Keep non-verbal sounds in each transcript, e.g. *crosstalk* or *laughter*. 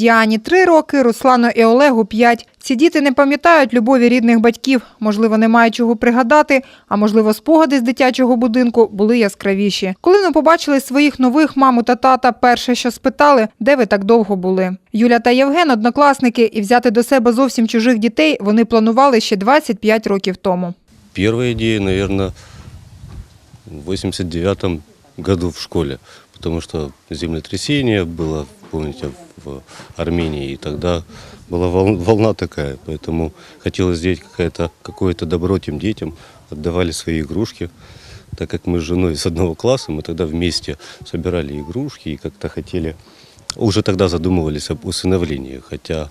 Діані три роки, Руслану і Олегу п'ять. Ці діти не пам'ятають любові рідних батьків. Можливо, немає чого пригадати, а можливо, спогади з дитячого будинку були яскравіші. Коли вони побачили своїх нових маму та тата, перше, що спитали, де ви так довго були. Юля та Євген однокласники, і взяти до себе зовсім чужих дітей вони планували ще 25 років тому. Первая идея, наверное, в 89 году в школе, потому что землетрясение было, помните, в Армении, и тогда была вол- волна такая, поэтому хотелось сделать какое-то какое добро тем детям, отдавали свои игрушки. Так как мы с женой с одного класса, мы тогда вместе собирали игрушки и как-то хотели, уже тогда задумывались об усыновлении, хотя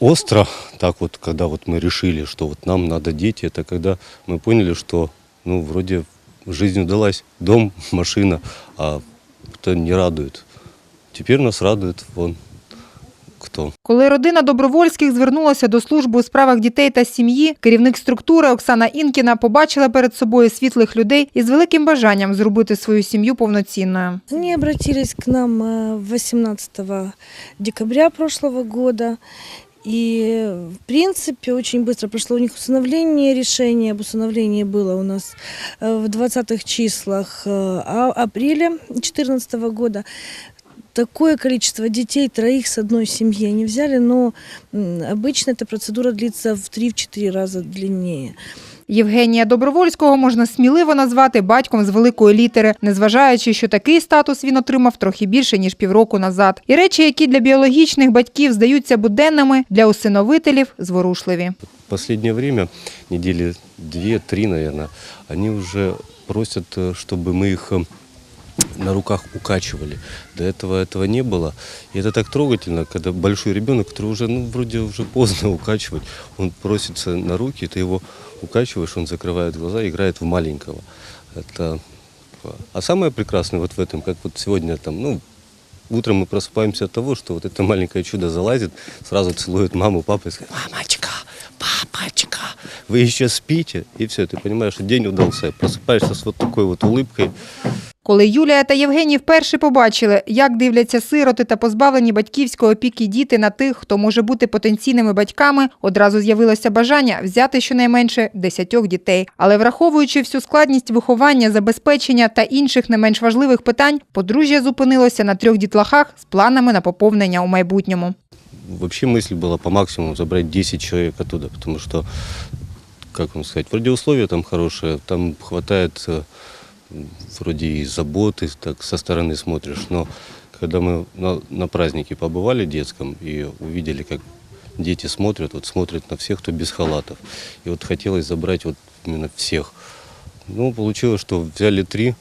остро, так вот, когда вот мы решили, что вот нам надо дети, это когда мы поняли, что, ну, вроде жизнь удалась, дом, *laughs* машина, а это не радует. Теперь нас радует вон кто. Коли родина Добровольських звернулася до служби у справах дітей та сім'ї, керівник структури Оксана Інкіна побачила перед собою світлих людей із великим бажанням зробити свою сім'ю повноцінною. Они обратились к нам э, 18 декабря прошлого года. И, в принципе, очень быстро прошло у них усыновление. Решение об усыновлении было у нас э, в 20-х числах э, а- апреля 2014 года. Такое количество детей, троих с одной семьи они взяли, но м, обычно эта процедура длится в 3-4 раза длиннее. Євгенія Добровольського можна сміливо назвати батьком з великої літери, незважаючи, що такий статус він отримав трохи більше ніж півроку назад. І речі, які для біологічних батьків здаються буденними, для усиновителів зворушливі. В последнее время, недели две-три, наверное, они уже просят, э, чтобы мы их э, на руках укачивали. До этого этого не было. И это так трогательно, когда большой ребенок, который уже, ну, вроде уже поздно *laughs* укачивать, он просится на руки, ты его укачиваешь, он закрывает глаза, играет в маленького. Это... А самое прекрасное вот в этом, как вот сегодня там, ну, утром мы просыпаемся от того, что вот это маленькое чудо залазит, сразу целует маму, папу и говорит, мамочка, папочка, вы еще спите? И все, ты понимаешь, что день удался. Просыпаешься с вот такой вот улыбкой. Коли Юлія та Євгеній вперше побачили, як дивляться сироти та позбавлені батьківської опіки діти на тих, хто може бути потенційними батьками, одразу з'явилося бажання взяти щонайменше десятьох дітей. Але враховуючи всю складність виховання, забезпечення та інших не менш важливих питань, подружжя зупинилося на трьох дітлахах з планами на поповнення у майбутньому. Вообще мысль была по максимуму забрать 10 человек оттуда, потому что, как вам сказать, вроде условия там хорошие, там хватает э, вроде и заботы, так со стороны смотришь, но когда мы на, на празднике побывали детском и увидели, как дети смотрят, вот смотрят на всех, кто без халатов, и вот хотелось забрать вот именно всех. Ну, получилось, что взяли три,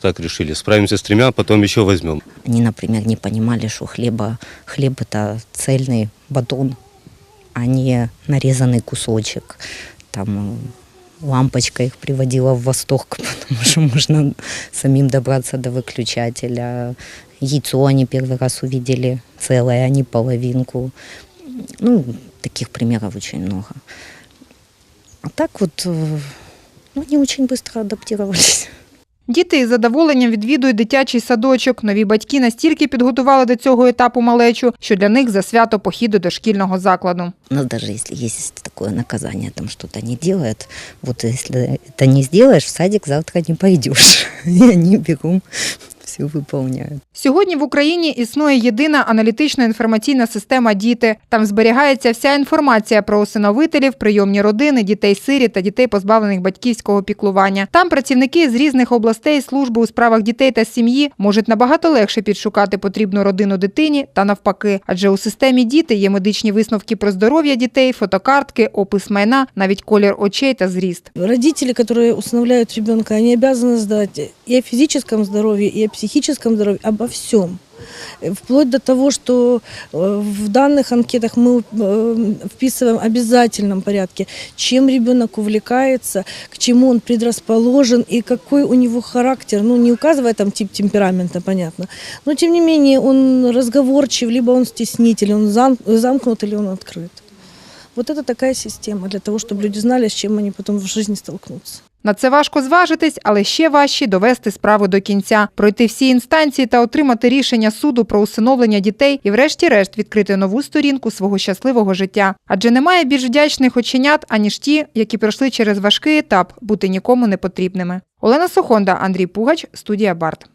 так решили, справимся с тремя, потом еще возьмем. Они, например, не понимали, что хлеба, хлеб это цельный батон, а не нарезанный кусочек. Там лампочка их приводила в восторг, *laughs* потому что можно самим добраться до выключателя. Яйцо они первый раз увидели целое, а не половинку. Ну, таких примеров очень много. А так вот, э, ну, они очень быстро адаптировались. Діти із задоволенням відвідують дитячий садочок. Нові батьки настільки підготували до цього етапу малечу, що для них за свято похіду до шкільного закладу. У нас навіть якщо є таке наказання, там что-то не роблять, от якщо це не зробиш, в садик завтра не пойдешь. *laughs* І вони бегом все выполняют. Сьогодні в Україні існує єдина аналітична інформаційна система Діти. Там зберігається вся інформація про усиновителів, прийомні родини, дітей сирі та дітей, позбавлених батьківського піклування. Там працівники з різних областей служби у справах дітей та сім'ї можуть набагато легше підшукати потрібну родину дитині та навпаки. Адже у системі діти є медичні висновки про здоров'я дітей, фотокартки, опис майна, навіть колір очей та зріст. Родители, которые усыновляют ребенка, они обязаны знать и о физическом здоровье, и о психическом здоровье, обо всем. Э, Вплоть до того, что э, в данных анкетах мы э, вписываем в обязательном порядке, чем ребенок увлекается, к чему он предрасположен и какой у него характер. Ну, не указывая там тип темперамента, понятно. Но, тем не менее, он разговорчив, либо он стеснитель, он зам- замкнут или он открыт. Вот это такая система для того, чтобы люди знали, с чем они потом в жизни столкнутся. На це важко зважитись, але ще важче довести справу до кінця, пройти всі інстанції та отримати рішення суду про усиновлення дітей і, врешті-решт, відкрити нову сторінку свого щасливого життя. Адже немає більш вдячних оченят, аніж ті, які пройшли через важкий етап бути нікому не потрібними. Олена Сохонда, Андрій Пугач, студія Барт.